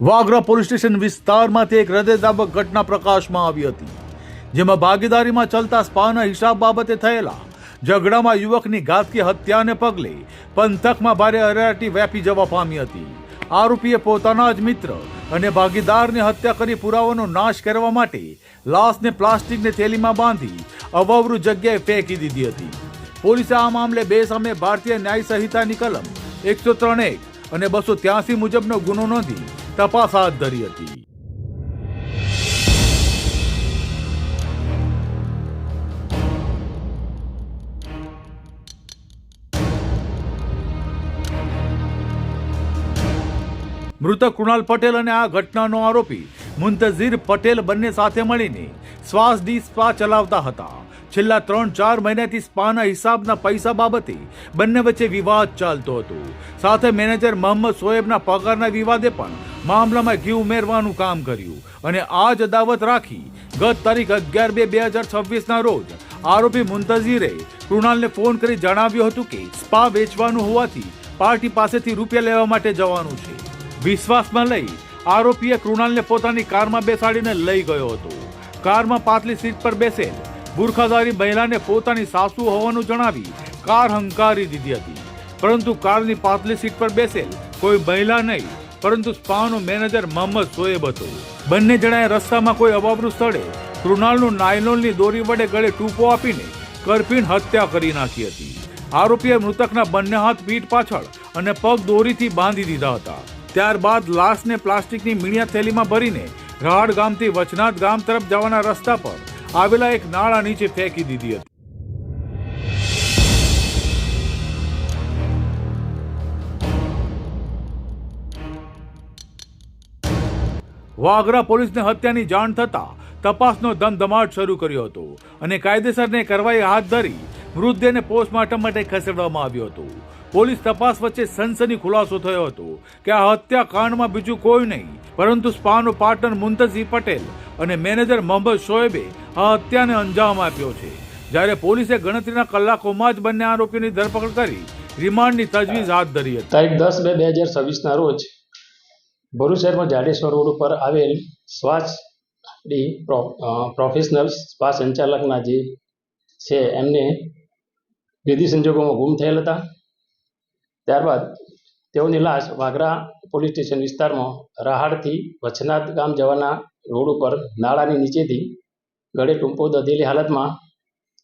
Vagra police station વિસ્તારમાંથી એક હૃદયદાબક ઘટના પ્રકાશમાં આવી હતી, જેમાં ભાગીદારીમાં ચલતા સ્પાના હિસાબ બાબતે થયેલા ઝઘડામાં યુવકની ઘાતકી હત્યાને પગલે પંથકમાં ભારે હરાટી વ્યાપી જવા પામી હતી. આરોપીએ પોતાના જ મિત્ર અને ભાગીદારની હત્યા કરી પુરાવાનો નાશ કરવા માટે લાશને પ્લાસ્ટિકની થેલીમાં બાંધી અવાવરૂ જગ્યાએ ફેંકી દીધી હતી. પોલીસે આ મામલે બે સામે ભારતીય ન્યાય સંહિતાની કલમ એકસો ત્રણ એક અને બસો ત્યાસી મુજબનો ગુનો નોંધી તપાસ હાથ ધરી હતી. મૃતક કૃણાલ પટેલ અને આ ઘટનાનો આરોપી મુંતઝીર પટેલ બંને સાથે મળીને શ્વાસ ડી સ્પા ચલાવતા હતા. છેલ્લા ત્રણ ચાર મહિનાથી સ્પાના હિસાબના પૈસા બાબતે બંને વચ્ચે વિવાદ ચાલતો હતો. સાથે મેનેજર મોહમ્મદ શોએબના પગારના વિવાદે પણ મામલામાં ઘી ઉમેરવાનું કામ કર્યું અને આ જ અદાવત રાખી ગત તારીખ અગિયાર બે બે હજાર છવ્વીસના રોજ આરોપી મુંતઝીરે કૃણાલને ફોન કરી જણાવ્યું હતું કે સ્પા વેચવાનું હોવાથી પાર્ટી પાસેથી રૂપિયા લેવા માટે જવાનું છે. વિશ્વાસમાં લઈ આરોપીએ કૃણાલને પોતાની કારમાં બેસાડીને લઈ ગયો હતો. કારમાં પાછલી સીટ પર બેસેલ બુરખાધારી મહિલાને પોતાની સાસુ હોવાનું જણાવી કાર હંકારી દીધી હતી. પરંતુ કારની પાતળી સીટ પર બેસેલ કોઈ મહિલા નહીં, પરંતુ સ્પાનો મેનેજર મોહમ્મદ શોએબ હતો. બંને જણાએ રસ્તામાં કોઈ અવાવરૂ સ્થળે કૃણાલનું નાયલોનની દોરી વડે ગળે ટૂંપો આપીને કરપીણ હત્યા કરી નાખી હતી. આરોપીએ મૃતકના બંને હાથ પીઠ પાછળ અને પગ દોરીથી બાંધી દીધા હતા. ત્યારબાદ લાશને પ્લાસ્ટિકની મીણિયા થેલીમાં ભરીને રાહડ ગામથી વચનાથ ગામ તરફ જવાના રસ્તા પર આવેલા એક નાળા નીચે ફેંકી દીધી હતી. વાગરા પોલીસને હત્યાની જાણ થતા તપાસનો ધમધમાટ શરૂ કર્યો હતો અને કાયદેસરને કાર્યવાહી હાથ ધરી મૃતદેહને પોસ્ટમોર્ટમ માટે ખસેડવામાં આવ્યો હતો. પોલીસ તપાસ વચ્ચે સનસની ખુલાસો થયો હતો કે આ હત્યાકાંડમાં બીજું કોઈ નહીં, પરંતુ સ્પાનો પાર્ટનર મુંતઝી પટેલ અને મેનેજર મોહમ્મદ શોએબે આ હત્યાને અંજામ આપ્યો છે. જ્યારે પોલીસે ગણતરીના કલાકોમાં જ બંને આરોપીની ધરપકડ કરી, રિમાન્ડની તજવીજ હાથ ધરી હતી. તારીખ દસ બે બે હજાર છવ્વીસના રોજ ભરૂચ શહેરમાં જાડેશ્વર રોડ ઉપર આવેલ શ્વાસ પ્રોફેશનલ સ્પા સંચાલકના જે છે, એમને વિધિ સંજોગોમાં ગુમ થયેલ હતા. ત્યારબાદ તેઓની લાશ વાગરા પોલીસ સ્ટેશન વિસ્તારમાં રાહાડથી વચનાથ ગામ જવાના રોડ ઉપર નાળાની નીચેથી ગળે ટૂંપો દધેલી હાલતમાં,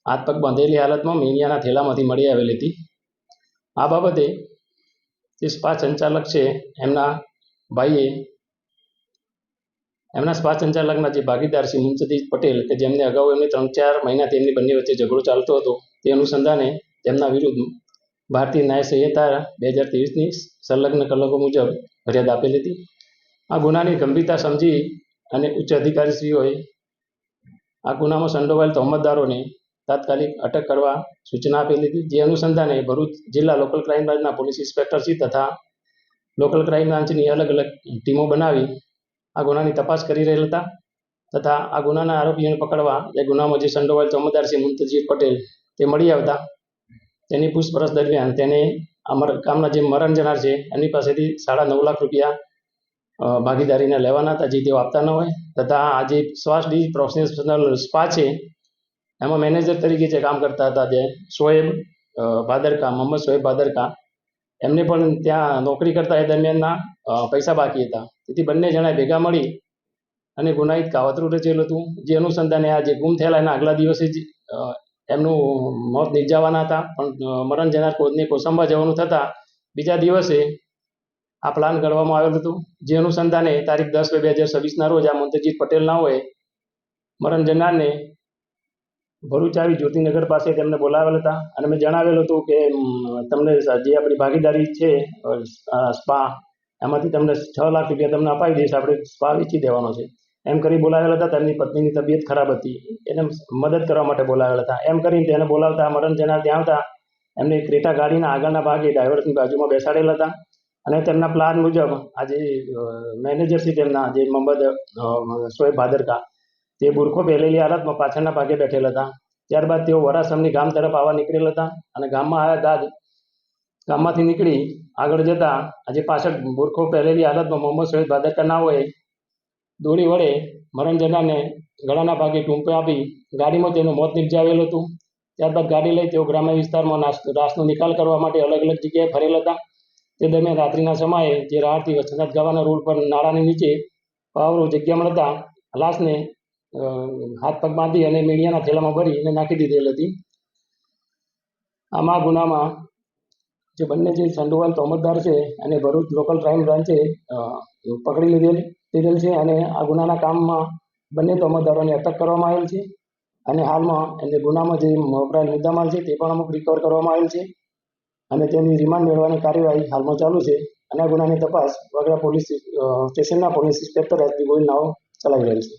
હાથ પગ બાંધેલી હાલતમાં મીણિયાના થેલામાંથી મળી આવેલી હતી. આ બાબતે જે સ્પા સંચાલક છે, એમના ભાઈએ, એમના સ્પા સંચાલકના જે ભાગીદાર છે મુંતજી પટેલ કે જેમને અગાઉ એમને ત્રણ ચાર મહિનાથી એમની બંને વચ્ચે ઝઘડો ચાલતો હતો, તે અનુસંધાને તેમના વિરુદ્ધ ભારતીય ન્યાય સંહિતા બે હજાર ત્રેવીસની સંલગ્ન કલમો મુજબ ફરિયાદ આપેલી હતી. આ ગુનાની ગંભીરતા સમજી અને ઉચ્ચ અધિકારીશ્રીઓએ આ ગુનામાં સંડોવાયેલ તહોમતદારોને તાત્કાલિક અટક કરવા સૂચના આપેલી હતી, જે અનુસંધાને ભરૂચ જિલ્લા લોકલ ક્રાઇમ બ્રાન્ચના પોલીસ ઇન્સ્પેક્ટરશ્રી તથા લોકલ ક્રાઇમ બ્રાન્ચની અલગ અલગ ટીમો બનાવી આ ગુનાની તપાસ કરી રહેલ હતા તથા આ ગુનાના આરોપીઓને પકડવા એ ગુનામાં જે સંડોવાયેલ ચોમદાર છે મુંતજીર પટેલ તે મળી આવતા તેની પૂછપરછ દરમિયાન તેને અમર ગામના જે મરણ જનાર છે, એની પાસેથી સાડા નવ લાખ રૂપિયા ભાગીદારીના લેવાના હતા, જે તેઓ આપતા ન હોય. તથા આ જે શ્વાસ ડી પ્રોફેશનલ સ્પા છે, એમાં મેનેજર તરીકે જે કામ કરતા હતા જે શોએબ ભાદરકા, મોહમ્મદ શોએબ ભાદરકા, એમને પણ ત્યાં નોકરી કરતા એ દરમિયાનના પૈસા બાકી હતા. તેથી બંને જણાએ ભેગા મળી અને ગુનાહિત કાવતરું રચેલું હતું. જે અનુસંધાને આ જે ગુમ થયેલા એના આગલા દિવસે જ એમનું મોત નિપજાવવાના હતા, પણ મરણ જનાર કોદને કોસંબા જવાનું થતાં, બીજા દિવસે આ પ્લાન કરવામાં આવેલું હતું. જે અનુસંધાને તારીખ દસ બે બે હજાર છવ્વીસના રોજ આ મંતજીત પટેલના હોય, મરણ જનારને ભરૂચ આવી જ્યોતિનગર પાસે તેમને બોલાવેલ હતા. અને મેં જણાવેલું હતું કે તમને જે આપણી ભાગીદારી છે સ્પા, એમાંથી તમને છ લાખ રૂપિયા તમને અપાવી દઈશ. આપણે સ્પા વેચી દેવાનો છે. એમ કરી બોલાવેલા હતા, તેમની પત્નીની તબિયત ખરાબ હતી. એને મદદ કરવા માટે બોલાવેલા હતા. એમ કરીને તેને બોલાવતા, મરણ જનાર ત્યાં આવતા, એમને ક્રેટા ગાડીના આગળના ભાગે ડ્રાઈવરની બાજુમાં બેસાડેલા હતા. અને તેમના પ્લાન મુજબ આજે મેનેજર છે તેમના, જે મોહમ્મદ સોએબ શોએબ ભાદરકા, તે બુરખો પહેરેલી હાલતમાં પાછળના ભાગે બેઠેલા હતા. ત્યારબાદ તેઓ વરાસમની ગામ તરફ આવવા નીકળેલા હતા અને ગામમાં આવ્યા બાદ ગામમાંથી નીકળી આગળ જતા આજે પાછળ બુરખો પહેરેલી હાલતમાં મોહમ્મદ શહીદ ભાદરકા નાઓએ દોરી વડે મરણ જનારને ગળાના ભાગે ટૂંપે આપી ગાડીમાં તેનું મોત નિપજાવેલું હતું. ત્યારબાદ ગાડી લઈ તેઓ ગ્રામ્ય વિસ્તારમાં રાસનો નિકાલ કરવા માટે અલગ અલગ જગ્યાએ ફરેલ હતા. તે દરમિયાન રાત્રિના સમયે જે રાહથી વચનાથ ગાવાના રોડ પર નાળાની નીચે પાવરો જગ્યા મળતા લાશને હાથ પગ બાંધી અને મીડિયાના થેલામાં ભરી અને નાખી દીધેલ હતી. આમાં ગુનામાં જે બંને જે સંડોવાલ તોમતદાર છે અને ભરૂચ લોકલ ક્રાઇમ બ્રાન્ચે પકડી લીધેલ. લીધેલ છે અને આ ગુનાના કામમાં બંને તોમતદારોની અટક કરવામાં આવેલ છે અને હાલમાં એને ગુનામાં જે વપરાયેલ મુદ્દામાલ છે તે પણ અમુક રિકવર કરવામાં આવેલ છે અને તેની રિમાન્ડ મેળવવાની કાર્યવાહી હાલમાં ચાલુ છે અને આ ગુનાની તપાસ વગડા પોલીસ સ્ટેશનના પોલીસ ઇન્સ્પેક્ટર એસપી ગોહિલ નાઓ ચલાવી રહેલ છે.